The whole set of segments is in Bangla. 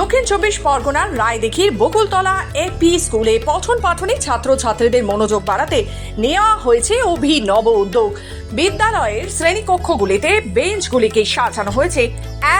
দক্ষিণ চব্বিশ পরগনার রায়দিঘির বকুলতলা এপি স্কুলে পঠন পাঠনে ছাত্রছাত্রীদের মনোযোগ বাড়াতে নেওয়া হয়েছে অভিনব উদ্যোগ। বিদ্যালয়ের শ্রেণীকক্ষগুলিতে বেঞ্চগুলিকে সাজানো হয়েছে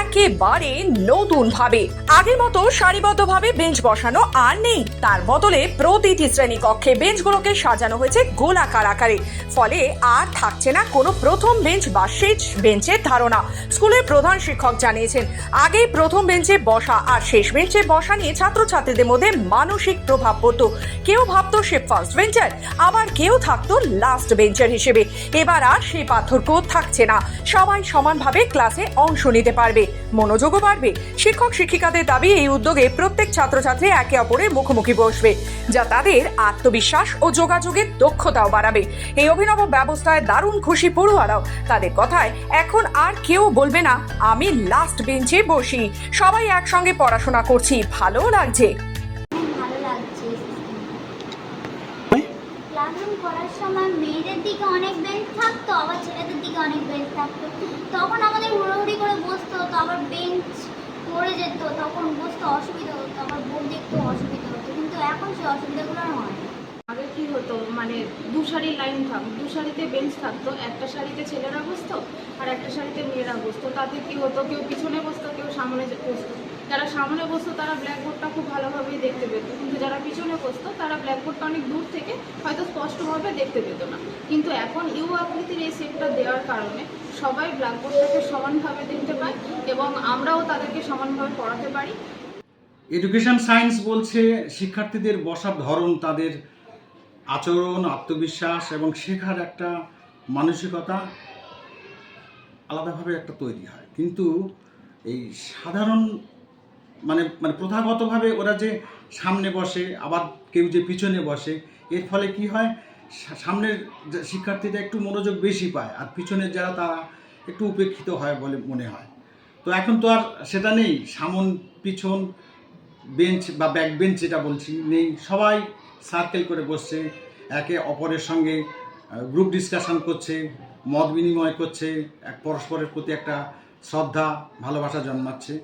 একেবারে নতুন ভাবে আগের মতো সারিবদ্ধভাবে বেঞ্চ বসানো আর নেই। তার বদলে প্রতিটি শ্রেণীকক্ষে বেঞ্চগুলোকে সাজানো হয়েছে গোলাকার আকারে। ফলে আর থাকছে না কোনো প্রথম বেঞ্চ বা শেষ বেঞ্চের ধারণা। স্কুলের প্রধান শিক্ষক জানিয়েছেন, আগে প্রথম বেঞ্চে বসা আর শেষ বেঞ্চে বসা নিয়ে ছাত্রছাত্রীদের মধ্যে মানসিক প্রভাব পড়তো। কেউ ভাবতো সে ফার্স্ট বেঞ্চার আবার কেউ থাকতো লাস্ট বেঞ্চার হিসেবে। এবার আর সেই পার্থক্য থাকছে না। সবাই সমানভাবে ক্লাসে অংশ নিতে পারবে। মনোযোগও বাড়বে। শিক্ষক শিক্ষিকাদের দাবি, এই উদ্যোগে প্রত্যেক ছাত্রছাত্রী একে অপরের মুখোমুখি বসবে, যা তাদের আত্মবিশ্বাস ও যোগাযোগের দক্ষতাও বাড়াবে। এই অভিনব ব্যবস্থায় দারুণ খুশি পড়ুয়ারাও। তাদের কথায়, এখন আর কেউ বলবে না, আমি লাস্ট বেঞ্চে বসি। সবাই একসঙ্গে পড়াশোনা করছি লাগছে। ভালো লাগছে ক্লাসরুম করার সময় মেয়েদের দিকে অনেক বেঞ্চ থাকতো আবার ছেলেদের দিকে অনেক বেঞ্চ থাকতো। তখন আমাদের হুড়োহুড়ি করে বসতে হতো আবার বেঞ্চ পড়ে যেত তখন বসতে অসুবিধা হতো আবার অসুবিধা হতো কিন্তু এখন সেই অসুবিধাগুলো আর হয় না। আগে কি হতো মানে দু লাইন থাকতো দু সারিতে বেঞ্চ থাকতো একটা সারিতে ছেলেরা বসতো আর একটা সারিতে মেয়েরা বসতো তাতে কি হতো কেউ পিছনে বসতো কেউ সামনে যে- বসতো। যারা সামনে বসতো, তারা ব্ল্যাকবোর্ডটা খুব ভালোভাবেই দেখতে পেত। কিন্তু যারা পিছনে বসতো, তারা ব্ল্যাকবোর্ডটা অনেক দূর থেকে হয়তো স্পষ্টভাবে দেখতে পেত না। কিন্তু এখন ইউ আকৃতির এই সেটটা দেওয়ার কারণে সবাই ব্ল্যাকবোর্ডটাকে সমানভাবে দেখতে পায় এবং আমরাও তাদেরকে সমানভাবে পড়াতে পারি। এডুকেশন সায়েন্স বলছে, শিক্ষার্থীদের বসার ধরন, তাদের আচরণ, আত্মবিশ্বাস এবং শেখার একটা মানসিকতা আলাদাভাবে একটা তৈরি হয়। কিন্তু এই সাধারণ মানে মানে প্রথাগতভাবে ওরা যে সামনে বসে, আবার কেউ যে পিছনে বসে, এর ফলে কি হয়? সামনের শিক্ষার্থীরা একটু মনোযোগ বেশি পায়, আর পিছনের যারা তারা একটু উপেক্ষিত হয় বলে মনে হয়। তো এখন তো আর সেটা নেই, সামন, পিছন, বেঞ্চ বা ব্যাক বেঞ্চ যেটা বলছি, নেই। সবাই সার্কেল করে বসছে, একে অপরের সঙ্গে গ্রুপ ডিসকাশন করছে, মত বিনিময় করছে, এক পরস্পরের প্রতি একটা শ্রদ্ধা, ভালোবাসা জন্মাচ্ছে।